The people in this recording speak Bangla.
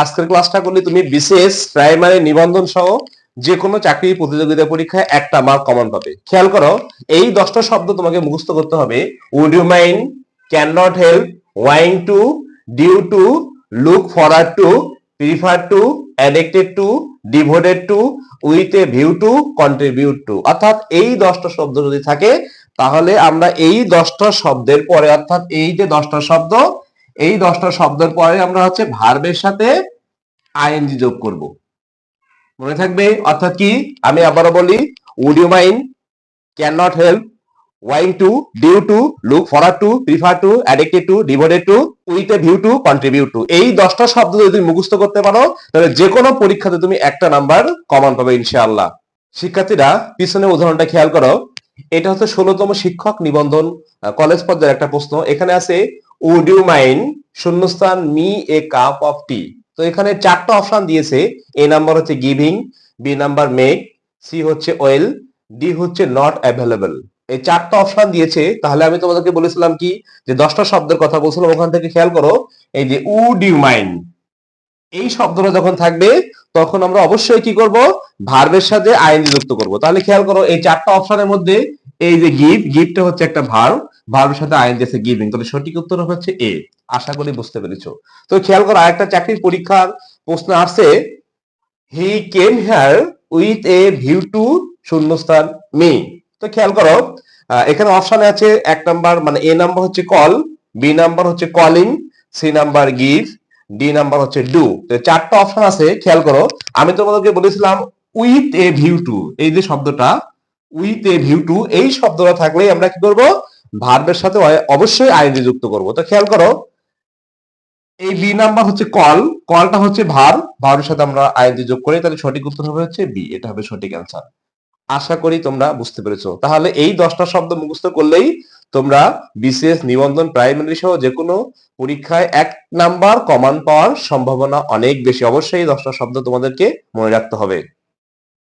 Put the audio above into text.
আজকের ক্লাসটা করলে তুমি বিশেষ প্রাইমারি নিবন্ধন সহ যে কোনো চাকরি প্রতিযোগিতা পরীক্ষায় একটা মার্ক কমন পাবে। খেয়াল করো, এই দশটা শব্দ তোমাকে মুখস্থ করতে হবে। Would you mind can not help owing to due to look forward to prefer to addicted to devoted to with a view to contribute to অর্থাৎ এই দশটা শব্দ যদি থাকে, তাহলে আমরা এই দশটা শব্দের পরে, অর্থাৎ এই যে দশটা শব্দ এই দশটা শব্দের পরে আমরা হচ্ছে ভার্বের সাথে আইএনজি যোগ করব। মনে থাকবে? অর্থাৎ কি? আমি আবারও বলি would you mind can not help owing to due to look forward to prefer to addicted to devoted to with a view to contribute to এই দশটা শব্দ যদি তুমি মুখস্থ করতে পারো, তাহলে যে কোনো পরীক্ষাতে তুমি একটা নাম্বার কমন পাবে ইনশাআল্লাহ। শিক্ষার্থীরা পিছনে উদাহরণটা খেয়াল করো। এটা হচ্ছে ষোলতম শিক্ষক নিবন্ধন কলেজ পর্যায়ের একটা প্রশ্ন। এখানে আছে উড ইউ মাইন্ড শূন্যস্থান me a cup of tea তো এখানে চারটা অপশন দিয়েছে। এ নাম্বার হচ্ছে giving B number make C হচ্ছে ওয়েল ডি হচ্ছে নট অ্যাভেলেবল এই চারটা অপশন দিয়েছে। তাহলে আমি তোমাদেরকে বলেছিলাম কি? যে দশটা শব্দের কথা বলছিলাম, ওখান থেকে খেয়াল করো। এই যে উড ইউ মাইন্ড এই শব্দটা যখন থাকবে, তখন আমরা অবশ্যই কি করব? ভার্বের সাথে আইন যুক্ত করব। তাহলে খেয়াল করো, এই চারটা অপশনের মধ্যে এই যে গিভ গিফটটা হচ্ছে একটা ভার্ব ভার্বের সাথে আইন দিয়েছে গিভিং তাহলে সঠিক উত্তর হচ্ছে এ। আশা করি বুঝতে পেরেছ। তো খেয়াল করো, আরেকটা চাকরির পরীক্ষার প্রশ্ন আসছে। He came here with a view to শূন্যস্থান মি। তো খেয়াল করো এখানে অপশনে আছে এক নাম্বার মানে এ নাম্বার হচ্ছে কল, বি নাম্বার হচ্ছে calling, C number give, D number হচ্ছে ডু। তো চারটা অপশন আছে, খেয়াল করো। আমি তোমাদেরকে বলেছিলাম উইথ এ ভিউ টু, এই যে শব্দটা, উইথ এ ভিউ টু, এই শব্দটা থাকলে আমরা কি করব? ভার্বের সাথে অবশ্যই আইনজি যুক্ত করব। তো খেয়াল করো, এই বি নাম্বার হচ্ছে কল কলটা হচ্ছে ভার ভারের সাথে আমরা আইনজি যোগ করি, তাহলে সঠিক উত্তর হবে হচ্ছে বি এটা হবে সঠিক অ্যান্সার আশা করি তোমরা বুঝতে পেরেছ। তাহলে এই দশটা শব্দ মুখস্থ করলেই তোমরা বিসিএস নিবন্ধন প্রাইমারি সহ যে কোনো পরীক্ষায় এক নাম্বার কমান পাওয়ার সম্ভাবনা অনেক বেশি। অবশ্যই এই দশটা শব্দ তোমাদেরকে মনে রাখতে হবে।